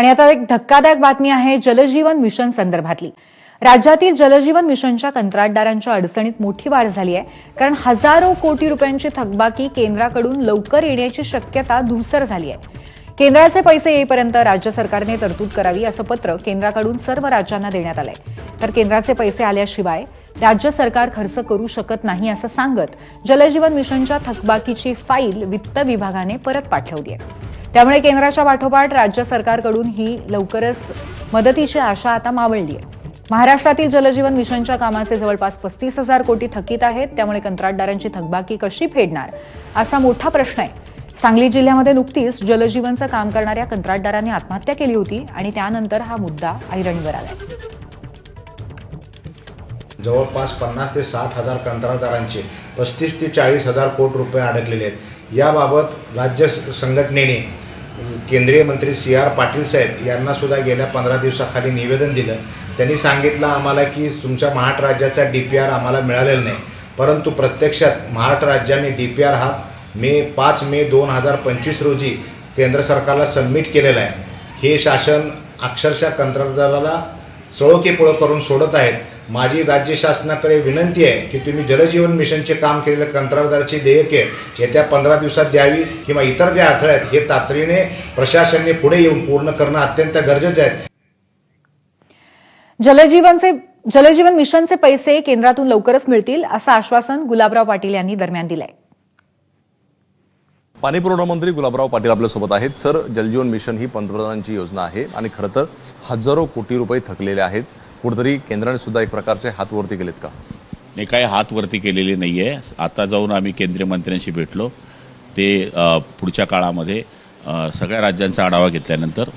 आणि आता एक धक्कादायक बातमी आहे जलजीवन मिशन संदर्भातली. राज्यातील जलजीवन मिशनच्या कंत्राटदारांच्या अडचणीत मोठी वाढ झाली आहे. कारण हजारो कोटी रुपयांची थकबाकी केंद्राकडून लवकर येण्याची शक्यता धूसर झाली आहे. केंद्राचे पैसे येईपर्यंत राज्य सरकारने तरतूद करावी असं पत्र केंद्राकडून सर्व राज्यांना देण्यात आलंय. तर केंद्राचे पैसे आल्याशिवाय राज्य सरकार खर्च करू शकत नाही असं सांगत जलजीवन मिशनच्या थकबाकीची फाईल वित्त विभागाने परत पाठवली आहे. त्यामुळे केंद्राच्या पाठोपाठ राज्य सरकारकडून ही लवकरच मदतीची आशा आता मावळली आहे. महाराष्ट्रातील जलजीवन मिशनच्या कामाचे जवळपास पस्तीस हजार कोटी थकीत आहेत. त्यामुळे कंत्राटदारांची थकबाकी कशी फेडणार असा मोठा प्रश्न आहे. सांगली जिल्ह्यामध्ये नुकतीच जलजीवनचं काम करणाऱ्या कंत्राटदारांनी आत्महत्या केली होती आणि त्यानंतर हा मुद्दा ऐरणीवर आला जवळपास पन्नास ते साठ हजार कंत्राटदारांचे पस्तीस ते चाळीस हजार कोटी रुपये अडकलेले आहेत. याबाबत राज्य संघटनेने केंद्रीय मंत्री सी आर पाटील साहेब यांना सुद्धा गेल्या पंधरा दिवसाखाली निवेदन दिलं. त्यांनी सांगितलं आम्हाला की तुमच्या महाराष्ट्र राज्याचा डी पी आर आम्हाला मिळालेला नाही. परंतु प्रत्यक्षात महाराष्ट्र राज्याने डी पी आर हा मे पाच मे दोन हजार पंचवीस रोजी केंद्र सरकारला सबमिट केलेला आहे. हे शासन अक्षरशः कंत्राटदाराला सळोकीपुळं करून सोडत आहेत. माझी राज्य शासनाकडे विनंती आहे की तुम्ही जलजीवन मिशनचे काम केलेल्या कंत्राटदाराची देयके येत्या पंधरा दिवसात द्यावी किंवा इतर जे अडथळे आहेत हे तातडीने प्रशासनाने पुढे येऊन पूर्ण करणं अत्यंत गरजेचं आहे. जलजीवनचे जलजीवन मिशनचे पैसे केंद्रातून लवकरच मिळतील असं आश्वासन गुलाबराव पाटील यांनी दरम्यान दिलंय. पाणीपुरवठा मंत्री गुलाबराव पाटील आपल्यासोबत आहेत. सर जलजीवन मिशन ही पंतप्रधानांची योजना आहे आणि खरं तर हजारो कोटी रुपये थकलेले आहेत. कुठेतरी केंद्राने सुद्धा एक प्रकारचे हात वरती केलेत का? नाही काही हात वरती केलेली नाही आहे आता जाऊन आम्ही केंद्रीय मंत्र्यांशी भेटलो. ते पुढच्या काळामध्ये सगळ्या राज्यांचा आढावा घेतल्यानंतर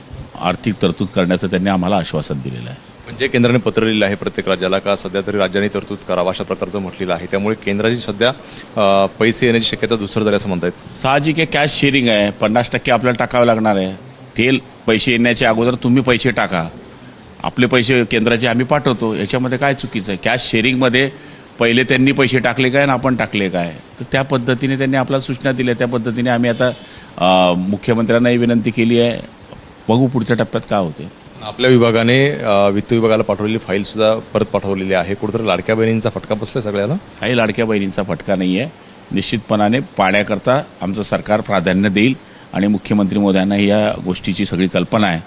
आर्थिक तरतूद करण्याचं त्यांनी आम्हाला आश्वासन दिलेलं आहे. म्हणजे केंद्राने पत्र लिहिलं आहे प्रत्येक राज्याला का सध्या तरी राज्यांनी तरतूद करावा अशा प्रकारचं म्हटलेलं आहे? त्यामुळे केंद्राची सध्या पैसे येण्याची शक्यता दुसरं झाली असं म्हणतायत. साहजिक आहे कॅश शेअरिंग आहे. पन्नास टक्के आपल्याला टाकावं लागणार आहे. तेल पैसे येण्याच्या अगोदर तुम्ही पैसे टाका. आपले पैसे केंद्राचे आम्ही पाठवतो. याच्यामध्ये काय चुकीचं आहे? कॅश शेअरिंगमध्ये पहिले त्यांनी पैसे टाकले काय आणि आपण टाकले काय? तर त्या पद्धतीने त्यांनी आपल्याला सूचना दिल्या. त्या पद्धतीने आम्ही आता मुख्यमंत्र्यांनाही विनंती केली आहे. बघू पुढच्या टप्प्यात काय होते. आपल्या विभागाने वित्त विभागाला पाठवलेली फाईल सुद्धा परत पाठवलेली आहे. कुठेतरी लाडक्या बहिणींचा फटका बसलाय सगळ्याला? काही लाडक्या बहिणींचा फटका नाही आहे. निश्चितपणाने पाण्याकरता आमचं सरकार प्राधान्य देईल आणि मुख्यमंत्री मोदयांना या गोष्टीची सगळी कल्पना आहे.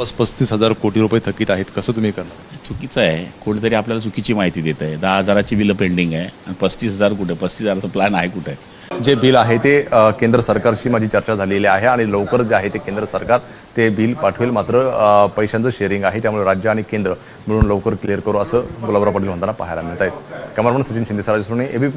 जवळपास पस्तीस हजार कोटी रुपये थकीत आहेत. कसं तुम्ही करणार? चुकीचं आहे. कोणीतरी आपल्याला चुकीची माहिती देत आहे. दहा हजाराची बिलं पेंडिंग आहे. आणि पस्तीस हजार कुठे? पस्तीस हजाराचा प्लॅन आहे कुठे? जे बिल आहे ते अ, केंद्र सरकारशी माझी चर्चा झालेली आहे आणि लवकर जे आहे ते केंद्र सरकार ते बिल पाठवेल. मात्र अ, पैशांचं शेअरिंग आहे. त्यामुळे राज्य आणि केंद्र मिळून लवकर क्लिअर करू असं गुलाबराव पाटील म्हणताना पाहायला मिळत आहेत कॅमेरामन सचिन शिंदे सराज सोने एबी